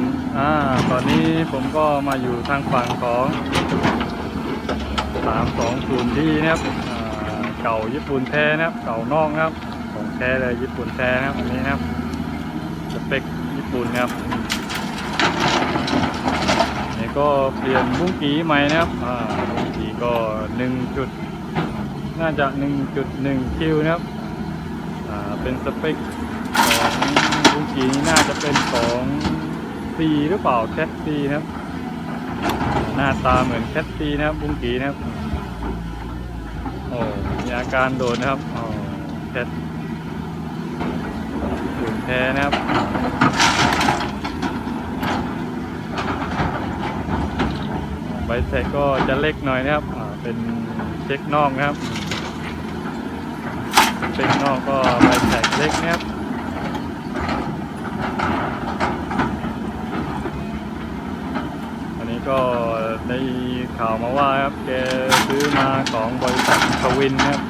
อนอ่าตอนนี้ผมก็มาอยู่ทางฝั่งของ320ดีนะครับเก่าญี่ปุ่นแท้นะครับ เก่านอกนะครับ ของแท้เลยญี่ปุ่นแท้นะครับอันนี้นะครับสเปคญี่ปุ่นนะครับนี่ก็เปลี่ยนบุ้งกีใหม่นะครับอ่าบุ้งกีก็1จุดน่าจะ 1.1 คิวนะครับอ่าเป็นสเปคของบุ้งกีนี่น่าจะเป็นของ ซีหรือเปล่าแคทซีนะครับ หน้าตาเหมือนแคทซีนะครับบุ้งกีนะครับโอ้มีอาการโดดนะครับอ๋อแคทถุงแท้นะครับใบแท็กก็จะเล็กหน่อยนะครับเป็นเช็คนอกนะครับเช็คนอกก็ใบแท็กเล็กนะครับ อันนี้ก็ได้ข่าว มาว่าครับแกซื้อมาของบริษัททวินนะครับ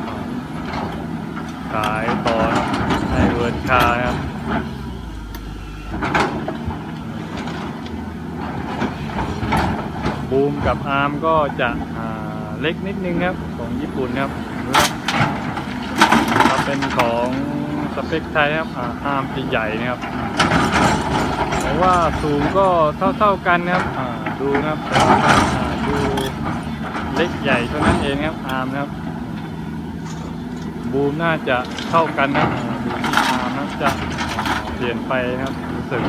ขายต่อให้เวิร์ดคาครับบูมกับอาร์มก็จะเล็กนิดนึงครับ ของญี่ปุ่นครับดูนะถ้าเป็นของสเปคไทยครับอาร์มจะใหญ่นะครับแต่ว่าสูงก็เท่าๆกันนะครับดูนะครับ เล็กใหญ่เท่านั้นเองครับอาร์มนะครับ บูมน่าจะเท่ากันนะอ่าดูที่อาร์มน่าจะเปลี่ยนไปครับรู้สึก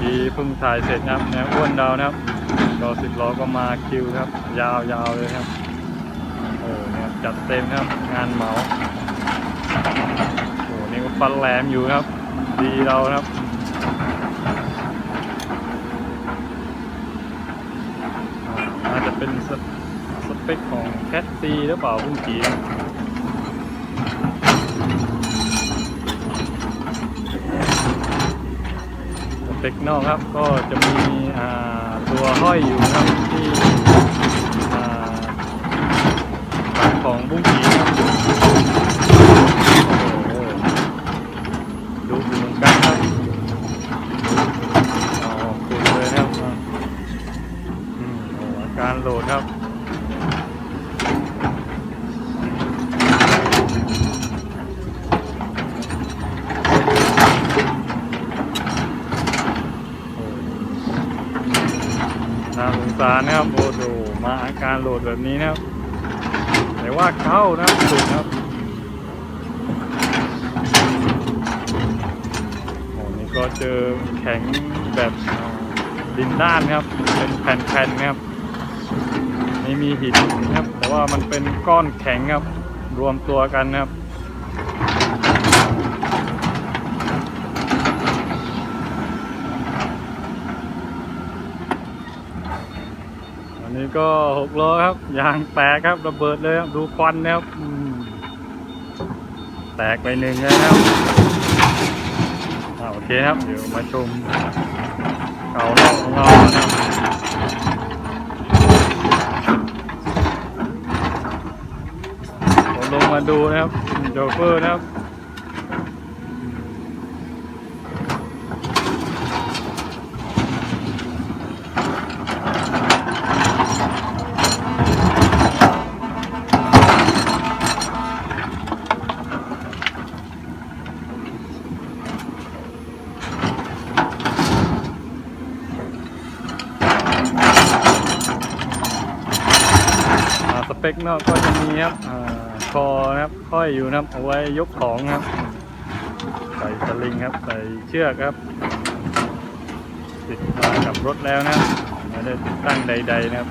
ทีเพิ่งถ่ายเสร็จนะครับแนวอ้วนดาวนะครับรอสิบล้อก็มาคิวครับ ยาวๆเลยครับโอ้เนี่ยจัดเต็มครับงานเหมาโอ้นี่ก็ฟันแหลมอยู่ครับ ดีเรานะครับ อ่าน่าจะเป็นสส เปคของแคทซีหรือเปล่าพุ่งกีสเปคนอกครับก็จะมีตัวห้อยอยู่ครับที่ของบุ้งกีครับโอ้โหดูอยู่เหมือนกันครับอ๋อคุณเลยนะครับ อืมโอ้อาการโหลดครับ โอ้ น่าสงสารนะครับโอ้โหมาอาการโหลดแบบนี้นะครับ แต่ว่าเข้านะครับสุดนะครับโอ้นี่ก็เจอแข็งแบบดินด้านนะครับ เป็นแผ่นๆนะครับไม่มีหินนะครับ แต่ว่ามันเป็นก้อนแข็งครับ รวมตัวกันนะครับ นนี้ก็หกล้อครับยางแตกครับระเบิดเลยครับดูควันนะครับแตกไปหนึ่งเลยนะครับอ่าโอเคครับเดี๋ยวมาชมเก่านอกของเรานะครับผมลงมาดูนะครับโจเฟอร์นะครับ เปคนอกก็จะมีครับอคอนะครับห้อยอยู่นะครับเอาไว้ยกของครับใส่สลิงครับใส่เชือกครับติดมากับรถแล้วนะไม่ได้ติดตั้งใด ๆ นะครับ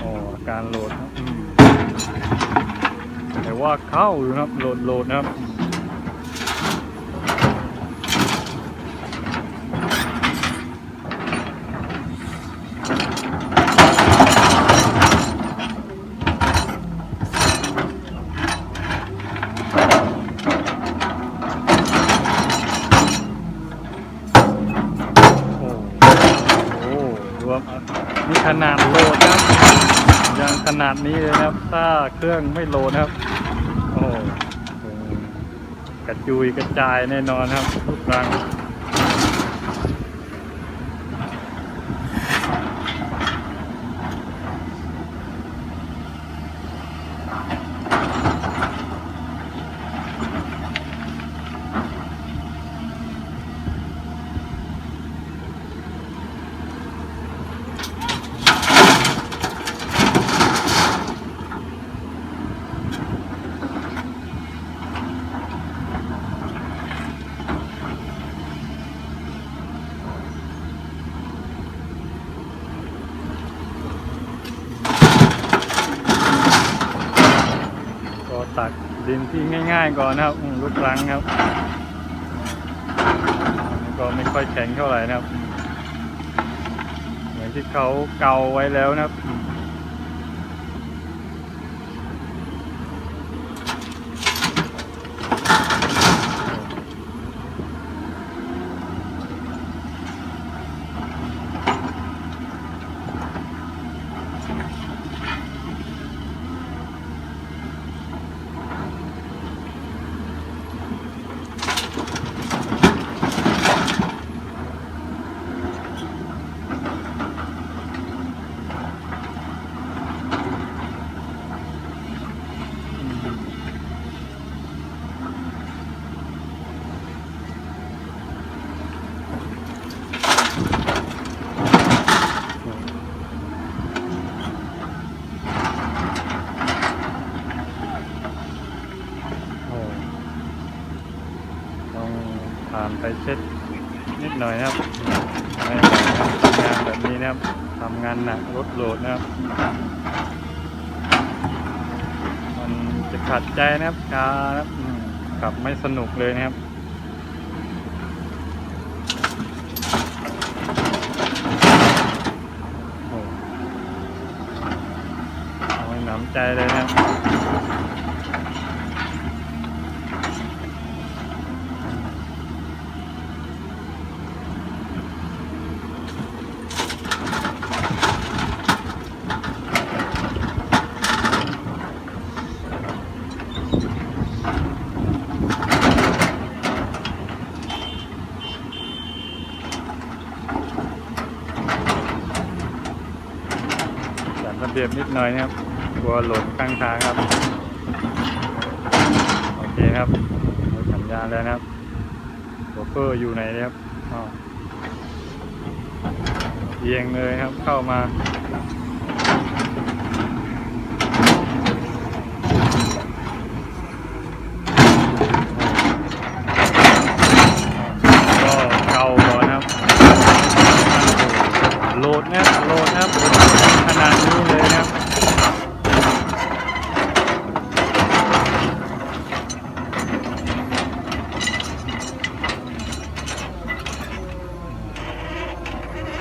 โอ้การโหลดครับแต่ว่าเข้าอยู่นะครับโหลดโหลดนะครับ โอ้โหรวมนี่ขนาดโหลดนะครับ ยางขนา ดนี้เลยนะครับ ถ้าเครื่องไม่โหลดนะครับ โอ้โหกระจุยกระจายแน่นอนครับทุกครั้ง ตักดินที่ง่าย ๆ ก่อนนะครับลูกรั้งครับ ก็ไม่ค่อยแข็งเท่าไหร่นะครับ เหมือนที่เขาเกาไว้แล้วนะครับ โอ้ต้อง ผ่านไปเช็ดนิดหน่อยนะครับไม่ทำงานแบบนี้นะครับทำงานหนักรถโหลดนะครับ มันจะขัดใจนะครับช้านะครับขับไม่สนุกเลยนะครับโอ้เอาให้หนำใจเลยนะครับ จัดระเบียบนิด หน่อยนะครับกลัวหล่นข้างทางครับ โอเคครับสัญญาณแล้วนะครับโบเกอร์อยู่ไหนนะครับเอียงเลยครับเข้ามา ก็เกาก่อนนะครับ โหลดนะครับโหลดนะครับขนาดนี้เลยนะครับ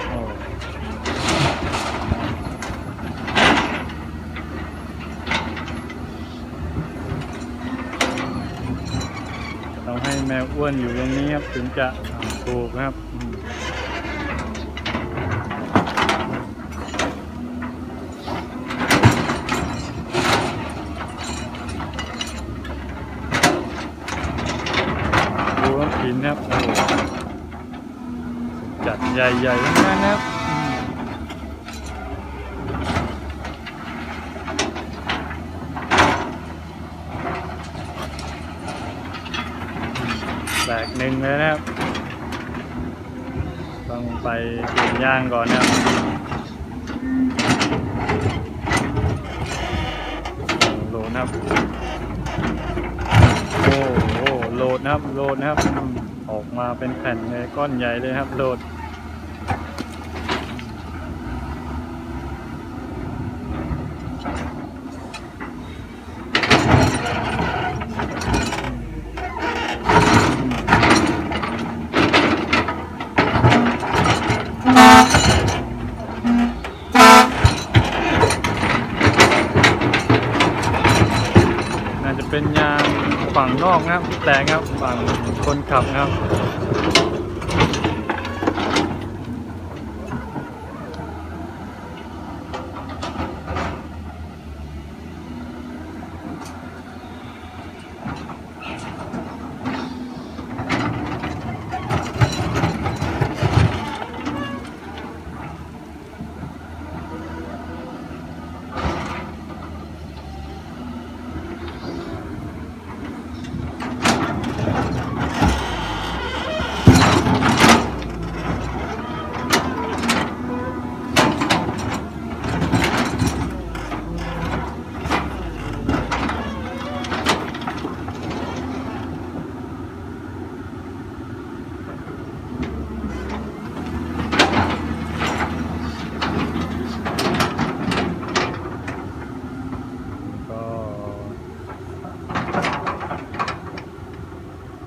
โอ้ต้องให้แมวอ้วนอยู่ตรงนี้ครับถึงจะถูกครับดูน้ำกินครับจัดใหญ่ๆทั้งนั้นนะครับอืมแบกห นึ่งเลยนะครับ ต้องไปเปลี่ยนยางก่อนนะครับโหลดนะครับ โอ้โหโหลดนะครับโหลดนะครับ อออกมาเป็นแผ่นเลยก้อนใหญ่เลยครับโหลด ครับแต่ครับฝั่งคนขับครับ